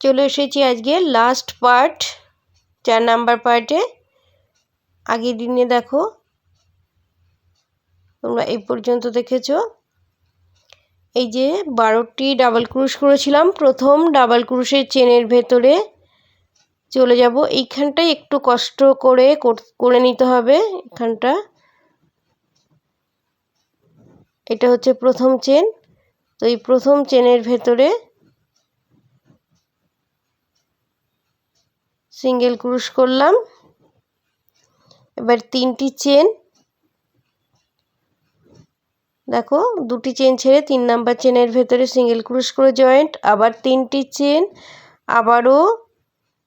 চলে এসেছি আজকে লাস্ট পার্ট চার নাম্বার পার্টে আগের দিনে দেখো, তোমরা এই পর্যন্ত দেখেছ। এই যে বারোটি ডাবল ক্রুশ করেছিলাম, প্রথম ডাবল ক্রুশের চেনের ভেতরে চলে যাব। এইখানটায় একটু কষ্ট করে করে নিতে হবে এখানটা। এটা হচ্ছে প্রথম চেন তো এই প্রথম চেনের ভেতরে সিঙ্গেল ক্রুশ করলাম। এবার তিনটি চেন। দেখো, দুটি চেন ছেড়ে তিন নাম্বার চেনের ভেতরে সিঙ্গেল ক্রুশ করে জয়েন্ট, আবার তিনটি চেন, আবারও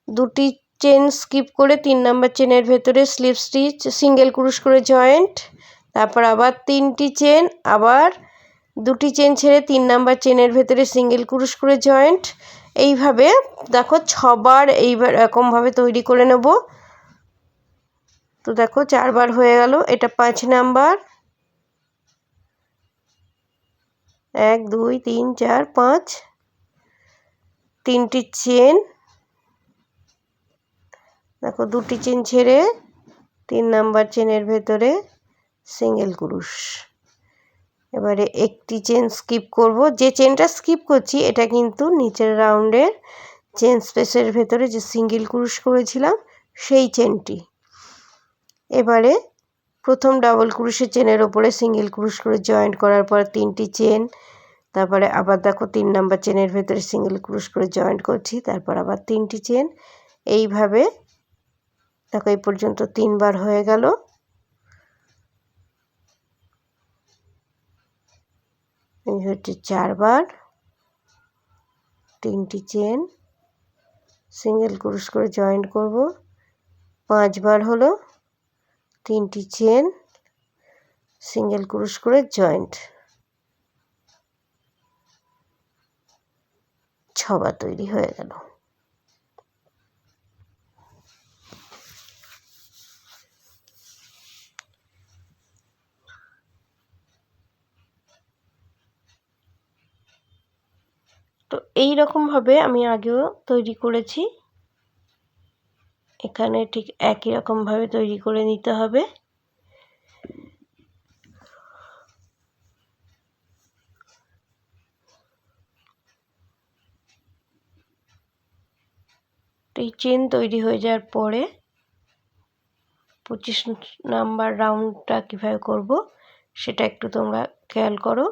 দুটি চেন স্কিপ করে তিন নাম্বার চেনের ভেতরে স্লিপ স্টিচ, সিঙ্গেল ক্রুশ করে জয়েন্ট, তারপর আবার তিনটি চেন, আবার দুটি চেন ছেড়ে তিন নাম্বার চেনের ভেতরে সিঙ্গেল ক্রুশ করে জয়েন্ট এইভাবে দেখো ছবার এইবার এরকমভাবে তৈরি করে নেব। তো দেখো চারবার হয়ে গেল, এটা পাঁচ নাম্বার। এক, দুই, তিন, চার, পাঁচ। তিনটি চেন। দেখো দুটি চেন ছেড়ে তিন নাম্বার চেনের ভেতরে সিঙ্গেল ক্রুশ। এবারে একটি চেন স্কিপ করব। যে চেনটা স্কিপ করছি, এটা কিন্তু নিচের রাউন্ডের চেন স্পেসের ভেতরে যে সিঙ্গেল ক্রুশ করেছিলাম, সেই চেনটি এবারে প্রথম ডাবল ক্রুশের চেনের ওপরে সিঙ্গেল ক্রুশ করে জয়েন্ট করার পর তিনটি চেন তারপরে আবার দেখো তিন নাম্বার চেনের ভেতরে সিঙ্গেল ক্রুশ করে জয়েন্ট করছি, তারপর আবার তিনটি চেন এইভাবে দেখো এই পর্যন্ত তিনবার হয়ে গেল। হচ্ছে চারবার। তিনটি চেন। সিঙ্গেল ক্রুশ করে জয়েন্ট করব। পাঁচবার হলো। তিনটি চেন। সিঙ্গেল ক্রুশ করে জয়েন্ট। ছবার তৈরি হয়ে গেল। তো এই রকমভাবে আমি আগেও তৈরি করেছি। এখানে ঠিক একই রকমভাবে তৈরি করে নিতে হবে। এই চেন তৈরি হয়ে যাওয়ার পরে পঁচিশ নাম্বার রাউন্ডটা কীভাবে করব সেটা একটু তোমরা খেয়াল করো।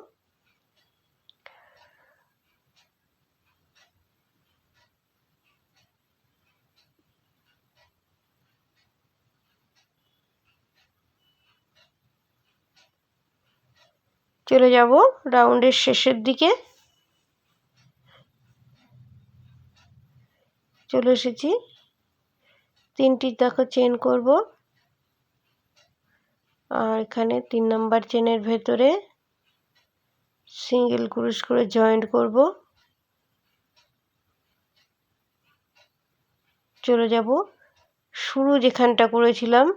চলে যাব রাউন্ডের শেষের দিকে। চলে এসেছি। তিনটি দেখো চেন করব। আর এখানে তিন নাম্বার চেনের ভেতরে সিঙ্গেল ক্রুশ করে জয়েন্ট করব। চলে যাব। শুরু যেখানটা করেছিলাম,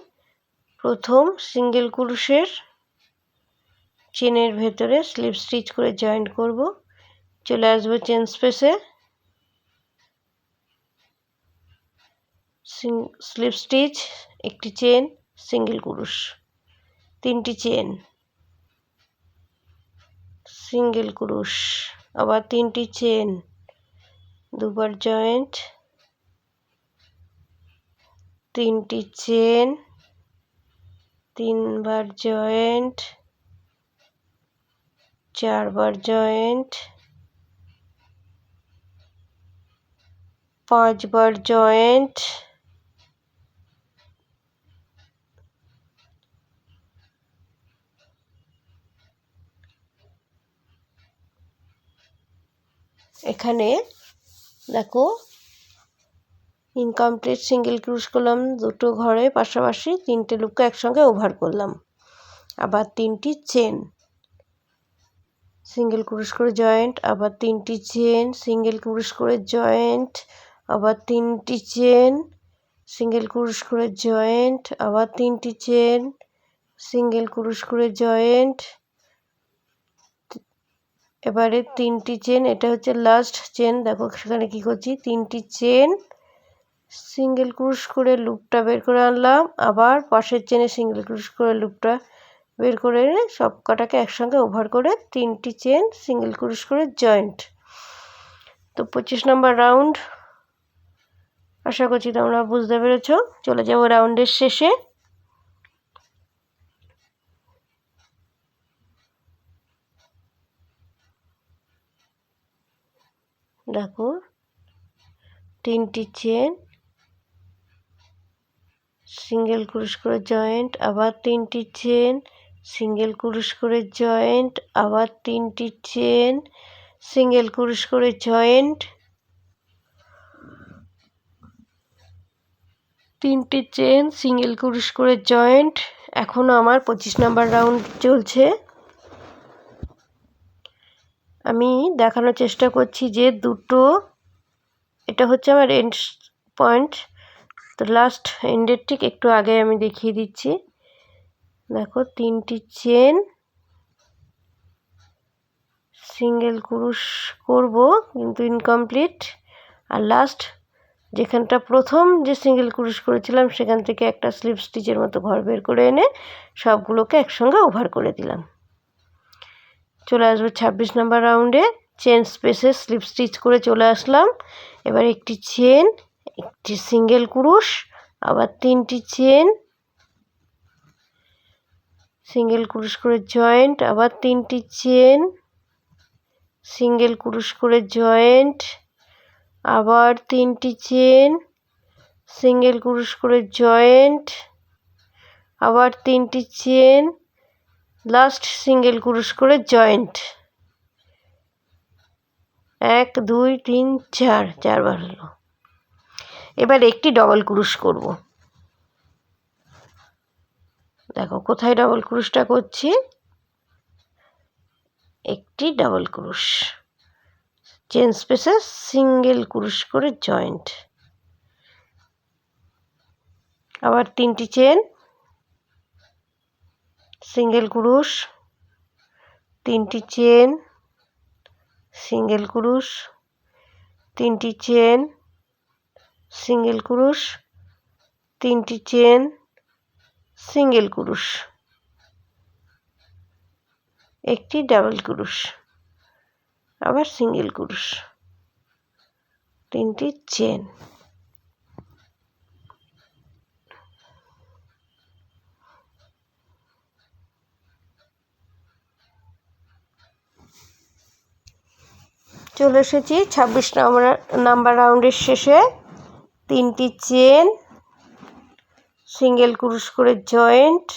প্রথম সিঙ্গেল ক্রুশের চেনের ভেতরে স্লিপ স্টিচ করে জয়েন্ট করব। চলে আসব চেন স্পেসে স্লিপ স্টিচ একটি চেন সিঙ্গেল কুরুশ তিনটি চেন সিঙ্গেল কুরুশ আবার তিনটি চেন দুবার জয়েন্ট তিনটি চেন তিনবার জয়েন্ট চারবার জয়েন্ট, পাঁচবার জয়েন্ট, এখানে দেখো ইনকমপ্লিট সিঙ্গেল ক্রুশ করলাম দুটো ঘরে, পাশাপাশি তিনটে লুককে একসঙ্গে ওভার করলাম। আবার তিনটি চেন সিঙ্গেল ক্রুশ করে জয়েন্ট আবার তিনটি চেন সিঙ্গেল ক্রুশ করে জয়েন্ট আবার তিনটি চেন সিঙ্গেল ক্রুশ করে জয়েন্ট আবার তিনটি চেন সিঙ্গেল ক্রুশ করে জয়েন্ট এবারে তিনটি চেন এটা হচ্ছে লাস্ট চেন দেখো সেখানে কি করছি, তিনটি চেন সিঙ্গেল ক্রুশ করে লুপটা বের করে আনলাম, আবার পাশের চেনে সিঙ্গেল ক্রুশ করে লুপটা বের করে সব কটাকে একসঙ্গে ওভার করে তিনটি চেন সিঙ্গেল ক্রুশ করে জয়েন্ট। তো পঁচিশ নম্বর রাউন্ড। আশা করছি তোমরা বুঝতে পেরেছ। চলে যাব রাউন্ডের শেষে। দেখো, তিনটি চেন সিঙ্গেল ক্রুশ করে জয়েন্ট, আবার তিনটি চেন সিঙ্গেল কুরুশ করে জয়েন্ট আবার তিনটি চেন সিঙ্গেল কুরুশ করে জয়েন্ট তিনটি চেন সিঙ্গেল কুরুশ করে জয়েন্ট এখনও আমার পঁচিশ নাম্বার রাউন্ড চলছে আমি দেখানোর চেষ্টা করছি যে দুটো এটা হচ্ছে আমার এন্ড পয়েন্ট তো লাস্ট এন্ডের ঠিক একটু আগে আমি দেখিয়ে দিচ্ছি তিনটি চেন সিঙ্গেল কুরুশ করব, কিন্তু ইনকমপ্লিট আর লাস্ট যেখানটা প্রথম যে সিঙ্গেল কুরুশ করেছিলাম, সেখান থেকে একটা স্লিপ স্টিচের মতো ঘর বের করে এনে সবগুলোকে একসঙ্গে ওভার করে দিলাম। চলে আসব ছাব্বিশ নাম্বার রাউন্ডে চেন স্পেসে স্লিপ স্টিচ করে চলে আসলাম। এবার একটি চেন একটি সিঙ্গেল কুরুশ আবার তিনটি চেন সিঙ্গেল ক্রুশ করে জয়েন্ট আবার তিনটি চেন সিঙ্গেল ক্রুশ করে জয়েন্ট আবার তিনটি চেন সিঙ্গেল ক্রুশ করে জয়েন্ট আবার তিনটি চেন লাস্ট সিঙ্গেল ক্রুশ করে জয়েন্ট এক দুই তিন চার চারবার হলো। এবার একটি ডবল ক্রুশ করব। দেখো, কোথায় ডবল ক্রুশটা করছি? একটি ডাবল ক্রুশ। চেন স্পেসে সিঙ্গেল ক্রুশ করে জয়েন্ট আবার তিনটি চেন সিঙ্গেল ক্রুশ। তিনটি চেন সিঙ্গেল ক্রুশ। তিনটি চেন সিঙ্গেল ক্রুশ। তিনটি চেন সিঙ্গেল কুরুশ। একটি ডাবল কুরুশ। আবার সিঙ্গেল কুরুশ। তিনটি চেন। চলে এসেছি ছাব্বিশ নম্বর নাম্বার রাউন্ডের শেষে। তিনটি চেন। সিঙ্গেল ক্রুশ করে জয়েন্ট,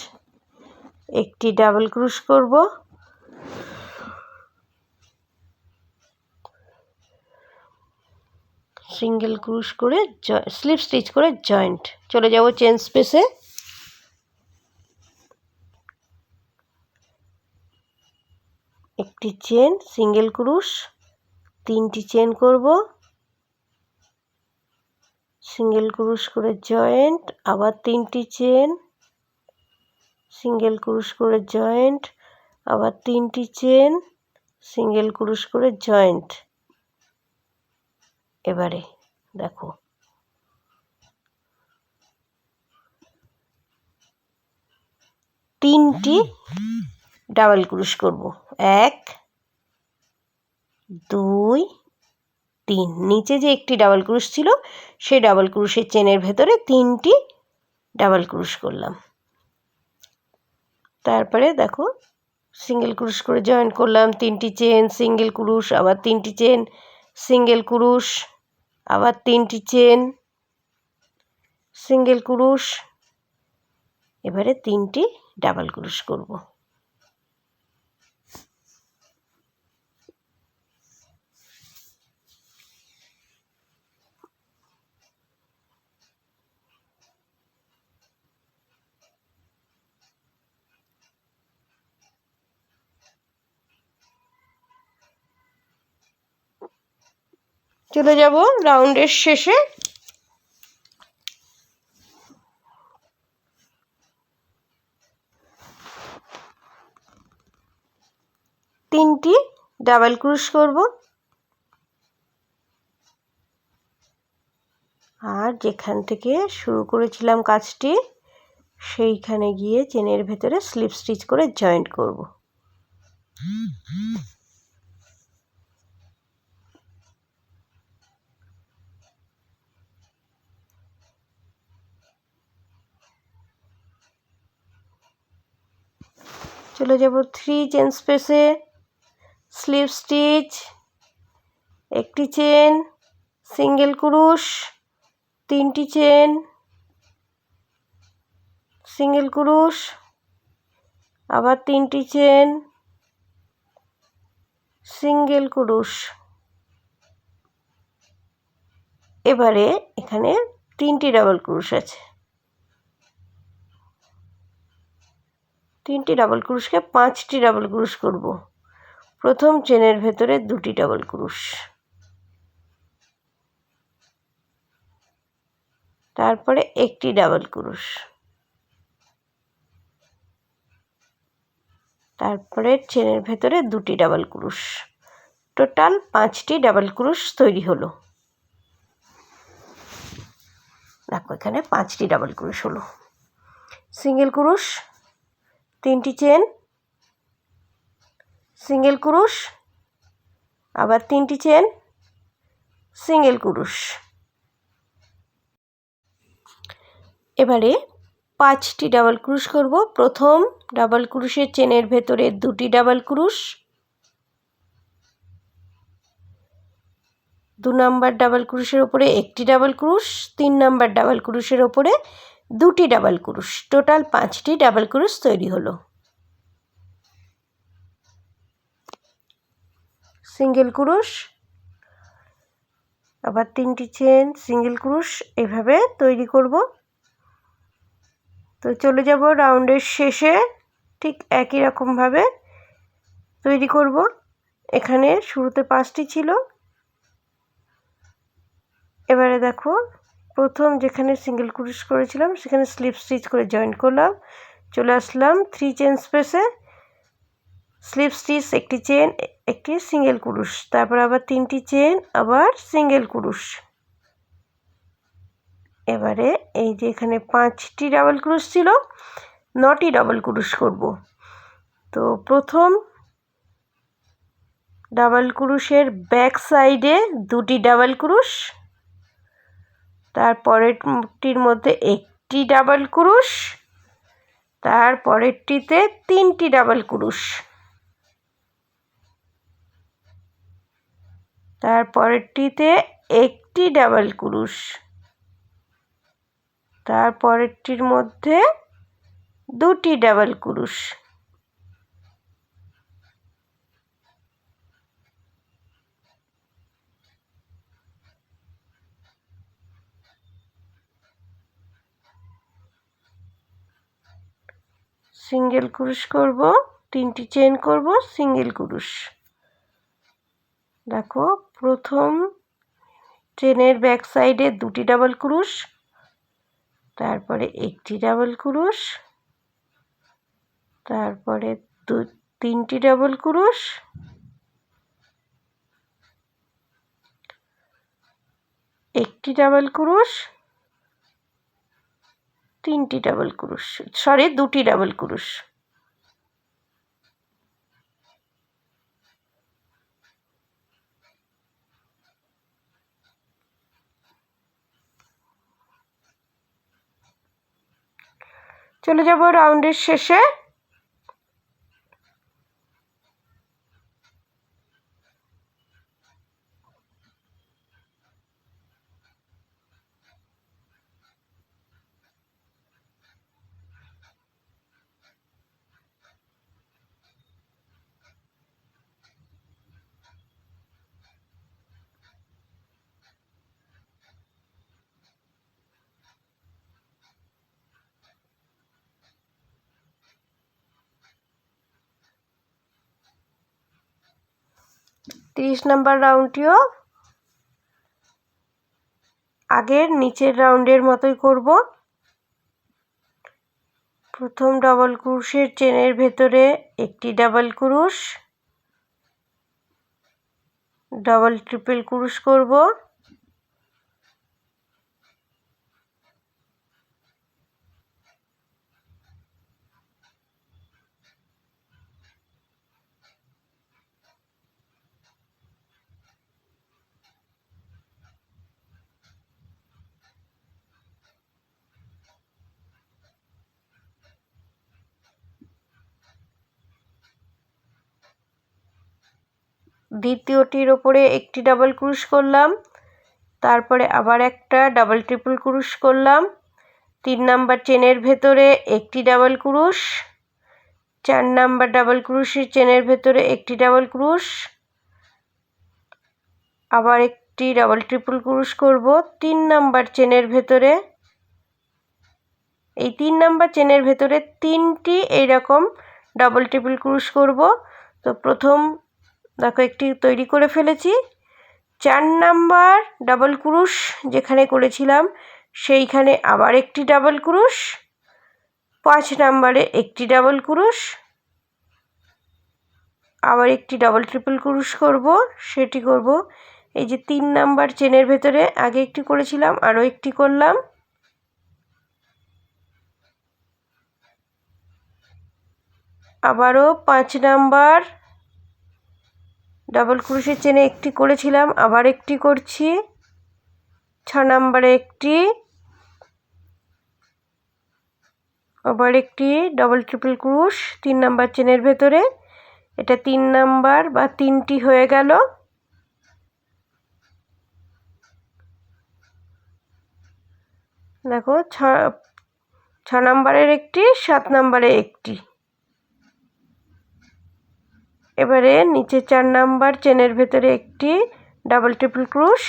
একটি ডাবল ক্রুশ করব। সিঙ্গেল ক্রুশ করে স্লিপ স্টিচ করে জয়েন্ট। চলে যাব চেন স্পেসে। একটি চেন, সিঙ্গেল ক্রুশ, তিনটি চেন করব। সিঙ্গেল ক্রুশ করে জয়েন্ট আবার তিনটি চেন সিঙ্গেল ক্রুশ করে জয়েন্ট আবার তিনটি চেন সিঙ্গেল ক্রুশ করে জয়েন্ট এবারে দেখো। তিনটি ডাবল ক্রুশ করব। এক, দুই তিন। নিচে যে একটি ডাবল ক্রুশ ছিল, সেই ডাবল ক্রুশের চেনের ভেতরে তিনটি ডাবল ক্রুশ করলাম। তারপরে দেখো সিঙ্গেল ক্রুশ করে জয়েন করলাম, তিনটি চেন সিঙ্গেল ক্রুশ, আবার তিনটি চেন সিঙ্গেল ক্রুশ, আবার তিনটি চেন সিঙ্গেল ক্রুশ। এবারে তিনটি ডাবল ক্রুশ করব। চলে যাব রাউন্ডের শেষে। তিনটি ডাবল ক্রুশ করব। আর যেখান থেকে শুরু করেছিলাম কাজটি, সেইখানে গিয়ে চেনের ভেতরে স্লিপ স্টিচ করে জয়েন্ট করব। চলে যাব থ্রি চেন স্পেসে স্লিপ স্টিচ একটি চেন সিঙ্গেল ক্রুশ তিনটি চেন সিঙ্গেল ক্রুশ আবার তিনটি চেন সিঙ্গেল ক্রুশ এবারে এখানে তিনটি ডাবল ক্রুশ আছে। তিনটি ডাবল ক্রুশকে পাঁচটি ডাবল ক্রুশ করব। প্রথম চেনের ভেতরে দুটি ডাবল ক্রুশ। তারপরে একটি ডাবল ক্রুশ। তারপরে চেনের ভেতরে দুটি ডাবল ক্রুশ। টোটাল পাঁচটি ডাবল ক্রুশ তৈরি হলো। দেখো এখানে পাঁচটি ডাবল ক্রুশ হলো। সিঙ্গেল ক্রুশ তিনটি চেন, সিঙ্গেল ক্রুশ, আবার তিনটি চেন, সিঙ্গেল কুরুশ। এবারে পাঁচটি ডাবল ক্রুশ করব। প্রথম ডাবল ক্রুশের চেনের ভেতরে দুটি ডাবল ক্রুশ, দু নাম্বার ডাবল ক্রুশের ওপরে একটি ডাবল ক্রুশ, তিন নাম্বার ডাবল ক্রুশের ওপরে দুটি ডাবল ক্রুশ। টোটাল পাঁচটি ডাবল ক্রুশ তৈরি হলো। সিঙ্গেল ক্রুশ, আবার তিনটি চেন, সিঙ্গেল ক্রুশ, এভাবে তৈরি করব। তো চলে যাব রাউন্ডের শেষে, ঠিক একই রকমভাবে তৈরি করব। এখানে শুরুতে পাঁচটি ছিল। এবারে দেখো প্রথম যেখানে সিঙ্গেল ক্রুশ করেছিলাম, সেখানে স্লিপ স্টিচ করে জয়েন করলাম। চলে আসলাম থ্রি চেন স্পেসে স্লিপ স্টিচ একটি চেন একটি সিঙ্গেল ক্রুশ তারপর আবার তিনটি চেন আবার সিঙ্গেল ক্রুশ এবারে এই যে এখানে পাঁচটি ডাবল ক্রুশ ছিল, নটি ডাবল ক্রুশ করব। তো প্রথম ডাবল ক্রুশের ব্যাক সাইডে দুটি ডাবল ক্রুশ তারপরেরটির মধ্যে একটি ডাবল ক্রুশ, তারপরেরটিতে তিনটি ডাবল ক্রুশ। তারপরেরটিতে একটি ডাবল ক্রুশ। তারপরেরটির মধ্যে দুটি ডাবল ক্রুশ। সিঙ্গেল কুরুশ করব, তিনটি চেন করব, সিঙ্গেল কুরুশ। দেখো, প্রথম চেনের ব্যাক সাইডে দুটি ডাবল ক্রুশ, তারপরে একটি ডাবল ক্রুশ, তারপরে দু, তিনটি ডাবল ক্রুশ। একটি ডাবল ক্রুশ তিনটি ডাবল ক্রুশ। সরি দুটি ডাবল ক্রুশ। চলে যাব রাউন্ডের শেষে। তিরিশ নাম্বার রাউন্ডটিও আগের, নিচের রাউন্ডের মতোই করব। প্রথম ডবল ক্রুশের চেনের ভেতরে একটি ডাবল ক্রুশ ডবল ট্রিপল ক্রুশ করব। দ্বিতীয়টির ওপরে একটি ডাবল ক্রুশ করলাম, তারপরে আবার একটা ডাবল ট্রিপল ক্রুশ করলাম, তিন নাম্বার চেনের ভেতরে একটি ডাবল ক্রুশ চার নাম্বার ডাবল ক্রুশের চেনের ভেতরে একটি ডাবল ক্রুশ আবার একটি ডাবল ট্রিপল ক্রুশ করব, তিন নাম্বার চেনের ভেতরে। এই তিন নাম্বার চেনের ভেতরে তিনটি এইরকম ডাবল ট্রিপল ক্রুশ করব। তো প্রথম দেখো একটি তৈরি করে ফেলেছি। চার নাম্বার ডাবল ক্রুশ যেখানে করেছিলাম, সেইখানে আবার একটি ডাবল ক্রুশ। পাঁচ নাম্বারে একটি ডাবল ক্রুশ। আবার একটি ডাবল ট্রিপল ক্রুশ করব, সেটি করব। এই যে তিন নাম্বার চেনের ভেতরে আগে একটি করেছিলাম, আরও একটি করলাম। আবারও পাঁচ নাম্বার ডাবল ক্রুশের চেনে একটি করেছিলাম, আবার একটি করছি। ছ নাম্বারে একটি, আবার একটি ডবল ট্রিপল ক্রুশ, তিন নাম্বার চেনের ভেতরে। এটা তিন নাম্বার বা তিনটি হয়ে গেল। দেখো, ছ ছ নাম্বারের একটি, সাত নাম্বারে একটি। এবারে নিচে চার নাম্বার চেনের ভেতরে একটি ডাবল ট্রিপল ক্রুশ,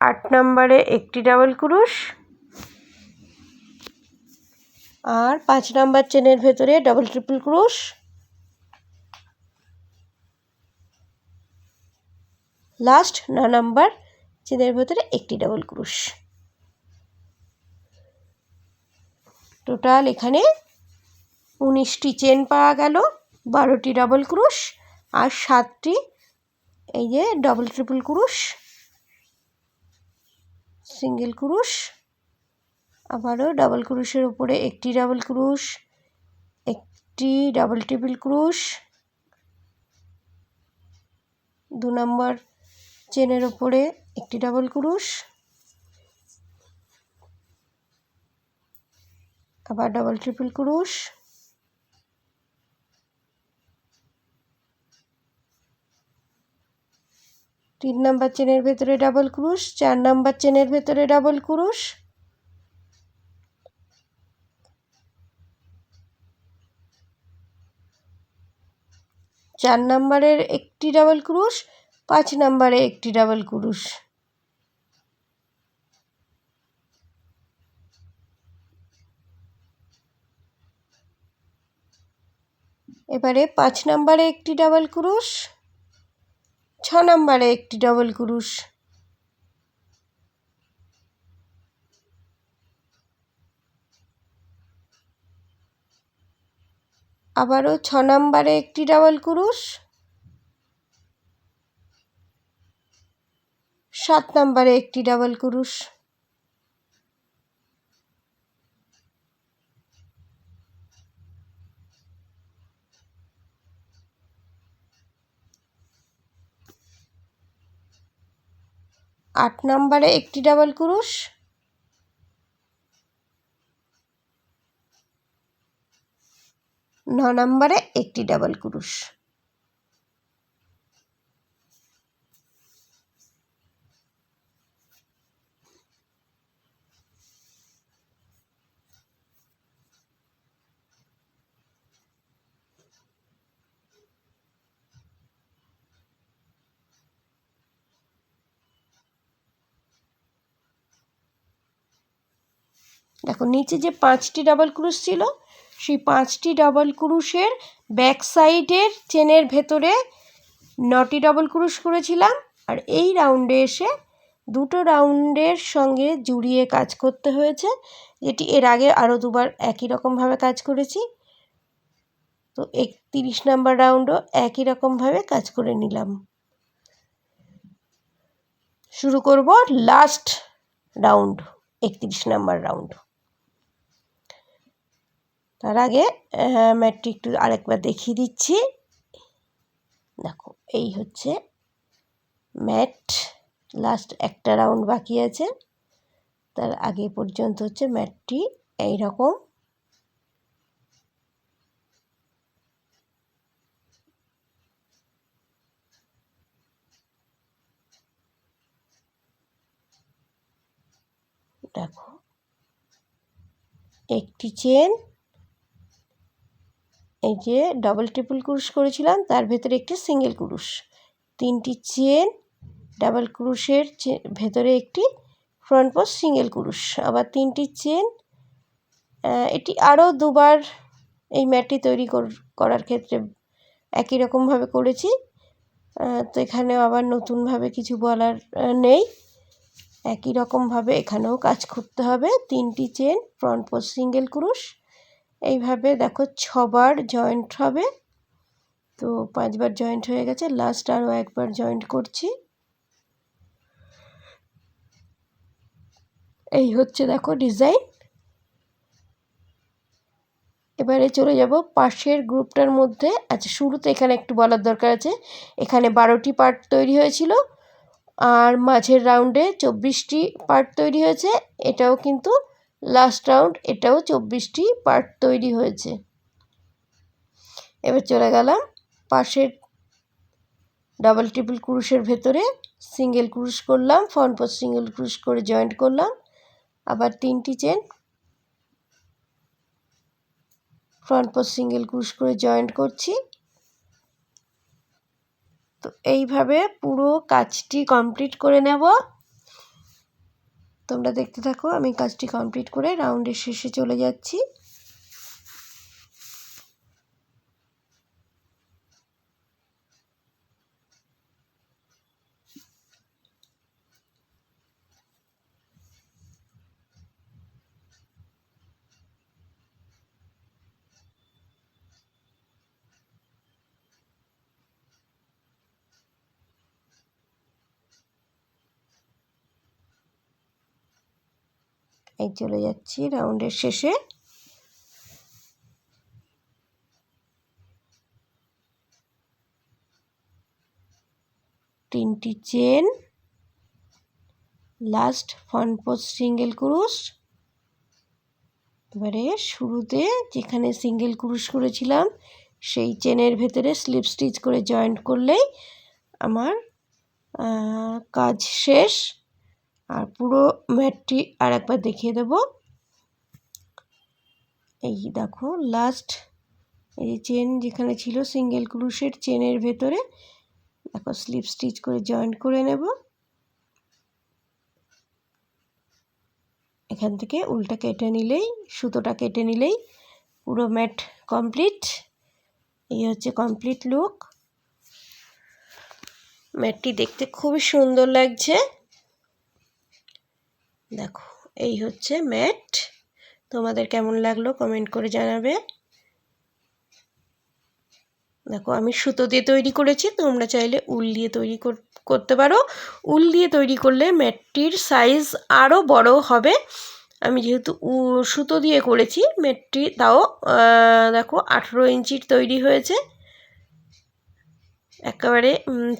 আট নাম্বারে একটি ডাবল ক্রুশ আর পাঁচ নাম্বার চেনের ভেতরে ডাবল ট্রিপল ক্রুশ। লাস্ট ন নাম্বার চেনের ভেতরে একটি ডাবল ক্রুশ। টোটাল এখানে উনিশটি চেন পাওয়া গেল, বারোটি ডাবল ক্রুশ আর সাতটি এই যে ডবল ট্রিপল ক্রুশ সিঙ্গেল ক্রুশ, আবারও ডাবল ক্রুশের উপরে একটি ডাবল ক্রুশ, একটি ডাবল ট্রিপল ক্রুশ, দু নম্বর চেনের ওপরে একটি ডাবল ক্রুশ, আবার ডাবল ট্রিপল ক্রুশ তিন নাম্বার চেনের ভেতরে ডাবল ক্রুশ, চার নাম্বার চেনের ভেতরে ডাবল ক্রুশ। চার নাম্বারের একটি ডাবল ক্রুশ, পাঁচ নাম্বারে একটি ডাবল ক্রুশ। এবারে পাঁচ নাম্বারে একটি ডাবল ক্রুশ। ছ নম্বরে একটি ডবল ক্রুশ। আবারও ছ নম্বরে একটি ডাবল ক্রুশ। সাত নম্বরে একটি ডাবল ক্রুশ। আট নম্বরে একটি ডাবল ক্রুশ। ন নম্বরে একটি ডাবল ক্রুশ। দেখো, নিচে যে পাঁচটি ডাবল ক্রুশ ছিল, সেই পাঁচটি ডাবল ক্রুশের ব্যাক সাইডের চেনের ভেতরে নটি ডাবল ক্রুশ করেছিলাম, আর এই রাউন্ডে এসে দুটো রাউন্ডের সঙ্গে জুড়িয়ে কাজ করতে হয়েছে, যেটি এর আগে আরও দুবার একই রকমভাবে কাজ করেছি। তো একতিরিশ নাম্বার রাউন্ডও একই রকমভাবে কাজ করে নিলাম। শুরু করব লাস্ট রাউন্ড, একত্রিশ নাম্বার রাউন্ড। তার আগে ম্যাটটি একটু আরেকবার দেখিয়ে দিচ্ছি। দেখো, এই হচ্ছে ম্যাট লাস্ট একটা রাউন্ড বাকি আছে। তার আগে পর্যন্ত হচ্ছে ম্যাটটি এই রকম দেখো, একটি চেন এই যে ডাবল ট্রিপল ক্রুশ করেছিলাম, তার ভেতরে একটি সিঙ্গেল ক্রুশ। তিনটি চেন ডাবল ক্রুশের ভেতরে একটি ফ্রন্ট পোস্ট সিঙ্গেল ক্রুশ। আবার তিনটি চেন এটি আরও দুবার এই ম্যাটটি তৈরি করার ক্ষেত্রে একই রকমভাবে করেছি। তো এখানে আবার নতুনভাবে কিছু বলার নেই। একই রকমভাবে এখানেও কাজ করতে হবে। তিনটি চেন ফ্রন্ট পোস্ট সিঙ্গেল ক্রুশ। এইভাবে দেখো ছবার জয়েন্ট হবে। তো পাঁচবার জয়েন্ট হয়ে গেছে। লাস্ট আরও একবার জয়েন্ট করছি। এই হচ্ছে দেখো ডিজাইন এবারে চলে যাব পাশের গ্রুপটার মধ্যে। আচ্ছা শুরুতে এখানে একটু বলার দরকার আছে। এখানে বারোটি পার্ট তৈরি হয়েছিল। আর মাঝের রাউন্ডে চব্বিশটি পার্ট তৈরি হয়েছে। এটাও কিন্তু লাস্ট রাউন্ড এটাও চব্বিশটি পার্ট তৈরি হয়েছে। এবার চলে গেলাম পাশের ডাবল ট্রিপল ক্রুশের ভেতরে। সিঙ্গেল ক্রুশ করলাম ফ্রন্ট পোস্ট সিঙ্গেল ক্রুশ করে জয়েন্ট করলাম। আবার তিনটি চেন ফ্রন্ট পোস্ট সিঙ্গেল ক্রুশ করে জয়েন্ট করছি। তো এইভাবে পুরো কাজটি কমপ্লিট করে নেব। তোমরা দেখতে থাকো আমি কাজটি কমপ্লিট করে রাউন্ডের শেষে চলে যাচ্ছি। এই চলে যাচ্ছি রাউন্ডের শেষে। তিনটি chain. Last front post single ক্রুশ। এবারে শুরুতে যেখানে সিঙ্গেল ক্রুশ করেছিলাম, সেই চেনের ভেতরে স্লিপ স্টিচ করে জয়েন্ট করলেই আমার কাজ শেষ। আর পুরো ম্যাটটি আর একবার দেখিয়ে দেব। এই দেখো লাস্ট এই চেন যেখানে ছিল সিঙ্গেল ক্রুশের চেনের ভেতরে, দেখো স্লিপ স্টিচ করে জয়েন্ট করে নেব। এখান থেকে উল্টা কেটে নিলেই, সুতোটা কেটে নিলেই পুরো ম্যাট কমপ্লিট এই হচ্ছে কমপ্লিট লুক ম্যাটটি দেখতে খুবই সুন্দর লাগছে। দেখো, এই হচ্ছে ম্যাট। তোমাদের কেমন লাগল কমেন্ট করে জানাবে। দেখো, আমি সুতো দিয়ে তৈরি করেছি, তোমরা চাইলে উল দিয়ে তৈরি করতে পারো। উল দিয়ে তৈরি করলে ম্যাটটির সাইজ আরও বড় হবে। আমি যেহেতু সুতো দিয়ে করেছি, ম্যাটটি তাও দেখো, আঠেরো ইঞ্চির তৈরি হয়েছে। একেবারে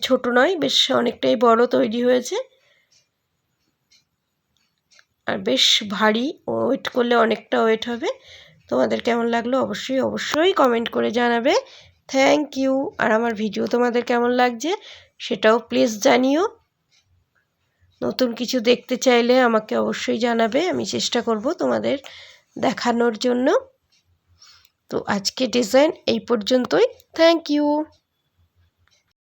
ছোট নয়, বেশ অনেকটাই বড় তৈরি হয়েছে। আর বেশ ভারী ওয়েট করলে অনেকটা ওয়েট হবে। তোমাদের কেমন লাগল অবশ্যই অবশ্যই কমেন্ট করে জানাবে। থ্যাংক ইউ আর আমার ভিডিও তোমাদের কেমন লাগছে সেটাও প্লিজ জানিও। নতুন কিছু দেখতে চাইলে আমাকে অবশ্যই জানাবে, আমি চেষ্টা করব তোমাদের দেখানোর জন্য। তো আজকে ডিজাইন এই পর্যন্তই। Thank you